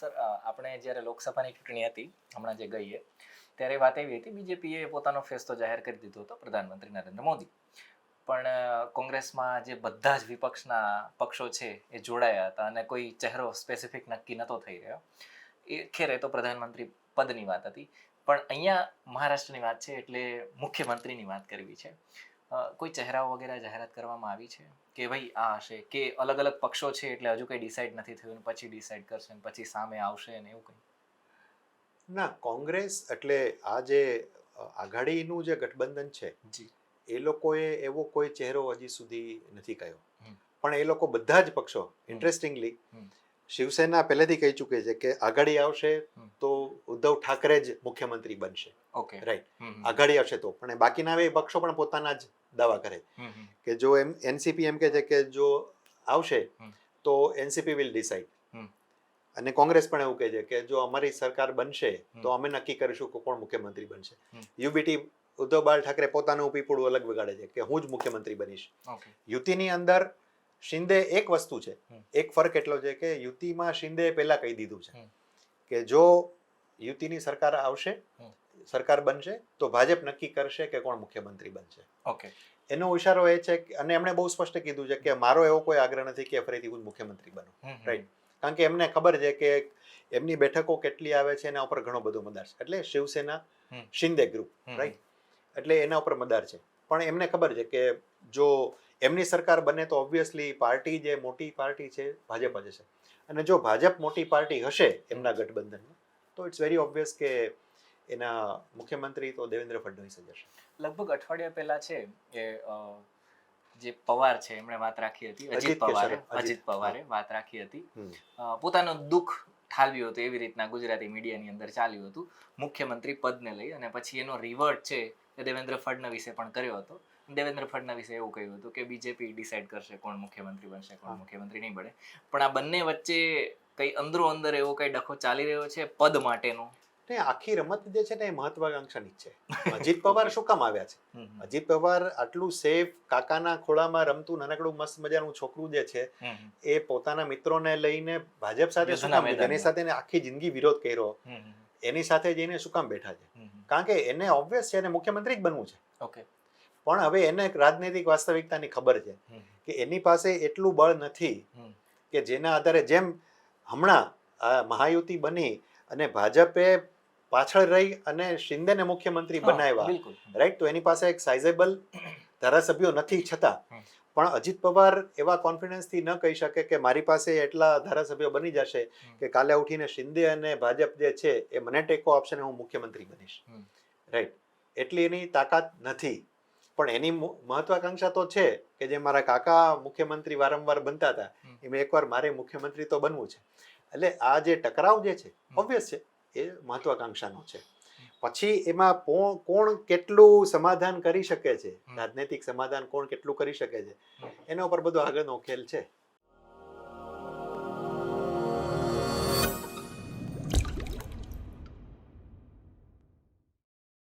Sir આપણે જ્યારે લોકસભાની ચૂંટણી હતી, હમણાં જે ગઈએ, ત્યારે વાત એવી હતી, બીજેપીએ પોતાનો ફેસ તો જાહેર કરી દીધો હતો પ્રધાનમંત્રી નરેન્દ્ર મોદી. પણ કોંગ્રેસમાં જે બધા જ વિપક્ષના પક્ષો છે એ જોડાયા હતા અને કોઈ ચહેરો સ્પેસિફિક નક્કી નહોતો થઈ રહ્યો. એ ખેર તો પ્રધાનમંત્રી પદની વાત હતી. પણ અહીંયા મહારાષ્ટ્રની વાત છે એટલે મુખ્યમંત્રીની વાત કરવી છે. કોઈ ચહેરાઓ વગેરે જાહેરાત કરવામાં આવી છે? કે ભાઈ આ હશે કે અલગ અલગ પક્ષો છે એટલે હજુ કંઈ ડિસાઈડ નથી થયું પછી ડિસાઈડ કરશે ને પછી સામે આવશે ને એવું કંઈ? ના કોંગ્રેસ એટલે આ જે આઘાડીનું જે ગઠબંધન છે જી. એ લોકોએ એવો કોઈ ચહેરો હજી સુધી નથી કહ્યો પણ એ લોકો બધા જ પક્ષો ઇન્ટરેસ્ટિંગલી શિવસેના પહેલેથી કહી ચૂકે છે કે આઘાડી આવશે તો ઉદ્ધવ ઠાકરે જ મુખ્યમંત્રી બનશે. ઓકે. રાઈટ. આઘાડી આવશે તો. પણ બાકીના એ પક્ષો પણ પોતાના જ દાવા કરે. કે જો એમ એનસીપી એમ કહે છે કે જો આવશે તો એનસીપી વિલ ડિસાઈડ અને કોંગ્રેસ પણ એવું કહે છે કે જો અમારી સરકાર બનશે તો અમે નક્કી કરીશું કે કોણ મુખ્યમંત્રી બનશે. યુબીટી ઉદ્ધવ બાળ ઠાકરે પોતાનું પીપળું અલગ વગાડે છે કે હું જ મુખ્યમંત્રી બનીશ. યુતિની અંદર શિંદે એક વસ્તુ છે. એક ફરક એટલો છે કે યુતિમાં શિંદે પહેલા કહી દીધું છે કે જો યુતિની સરકાર આવશે. સરકાર બનશે તો ભાજપ નક્કી કરશે કે કોણ મુખ્યમંત્રી બનશે. ઓકે. એનો ઇશારો એ છે અને એમણે બહુ સ્પષ્ટ કીધું છે કે મારો એવો કોઈ આગ્રહ નથી કે ફરીથી હું મુખ્યમંત્રી બનું. હમ. કારણ કે એમને ખબર છે કે એમની બેઠકો કેટલી આવે છે એના ઉપર ઘણો બધો મદાર છે. એટલે શિવસેના શિંદે ગ્રુપ રાઈટ એટલે એના ઉપર મદાર છે. પણ એમને ખબર છે કે જો એમની સરકાર બને તો ઓબ્વિયસલી પાર્ટી જે મોટી પાર્ટી છે ભાજપ જ હશે. અને જો ભાજપ મોટી પાર્ટી હશે એમના ગઠબંધનમાં તો ઇટ્સ વેરી ઓબ્વિયસ કે એના મુખ્યમંત્રી તો દેવેન્દ્ર ફડણવીસ જ હશે. લગભગ અઠવાડિયા પહેલા છે એ જે પવાર છે એમણે વાત રાખી હતી અજીત પવારે અજીત, પવારે વાત રાખી હતી. પોતાનું દુઃખ ઠાલવ્યું હતું એવી રીતના ગુજરાતી મીડિયાની અંદર ચાલ્યું હતું. મુખ્યમંત્રી પદને લઈ અને પછી એનો રિવર્ટ છે એ દેવેન્દ્ર ફડણવીસે પણ કર્યો હતો. દેવેન્દ્ર ફડણવીસે એવું કહ્યું હતું કે બીજેપી ડિસાઈડ કરશે કોણ મુખ્યમંત્રી બનશે કોણ મુખ્યમંત્રી નહીં બને. પણ આ બંને વચ્ચે કઈ અંદરો અંદર એવો કઈ ડખો ચાલી રહ્યો છે? પદ માટેનો? ને આખી રમત જે છે ને એ મહત્વાકાંક્ષાની છે. અજીત પવાર શું કામ આવ્યા છે. અજીત પવાર આટલું સેફ કાકાના ખોળામાં રમતું નાનકડું મસ્ત મજાનું છોકરું જે છે. એ પોતાના મિત્રોને લઈને ભાજપ સાથે શું કામ એની સાથે આખી જિંદગી વિરોધ કર્યો. એની સાથે જઈને શું કામ બેઠા છે. કારણ કે એને ઓબ્વિયસ છે એને મુખ્યમંત્રી જ બનવું છે. ઓકે પણ હવે એને એક રાજનૈતિક વાસ્તવિકતાની ખબર છે કે એની પાસે એટલું બળ નથી કે જેના આધારે જેમ હમણાં મહાયુતિ બની અને ભાજપે પાછળ રહી અને શિંદેને મુખ્યમંત્રી બનાવ્યા. રાઈટ તો એની પાસે એક સાઇઝેબલ ધારાસભ્યો નથી છતાં. પણ અજીત પવાર એવા કોન્ફિડન્સથી ન કહી શકે કે મારી પાસે એટલા ધારાસભ્યો બની જશે કે કાલે ઉઠીને શિંદે અને ભાજપ જે છે એ મને ટેકો આપશે ને હું મુખ્યમંત્રી બનીશ. રાઈટ એટલી એની તાકાત નથી. પણ એની મહત્વાકાંક્ષા તો છે કે જે મારા કાકા મુખ્યમંત્રી વારંવાર બનતા હતા એમ એકવાર મારે મુખ્યમંત્રી તો બનવું છે. એટલે આ જે ટકરાવ જે છે. ઓબ્વિયસ છે. એ મહત્વાકાંક્ષાનો છે. પછી એમાં કોણ કેટલું સમાધાન કરી શકે છે? રાજનૈતિક સમાધાન કોણ કેટલું કરી શકે છે? એના ઉપર બધો આગળનો ખેલ છે.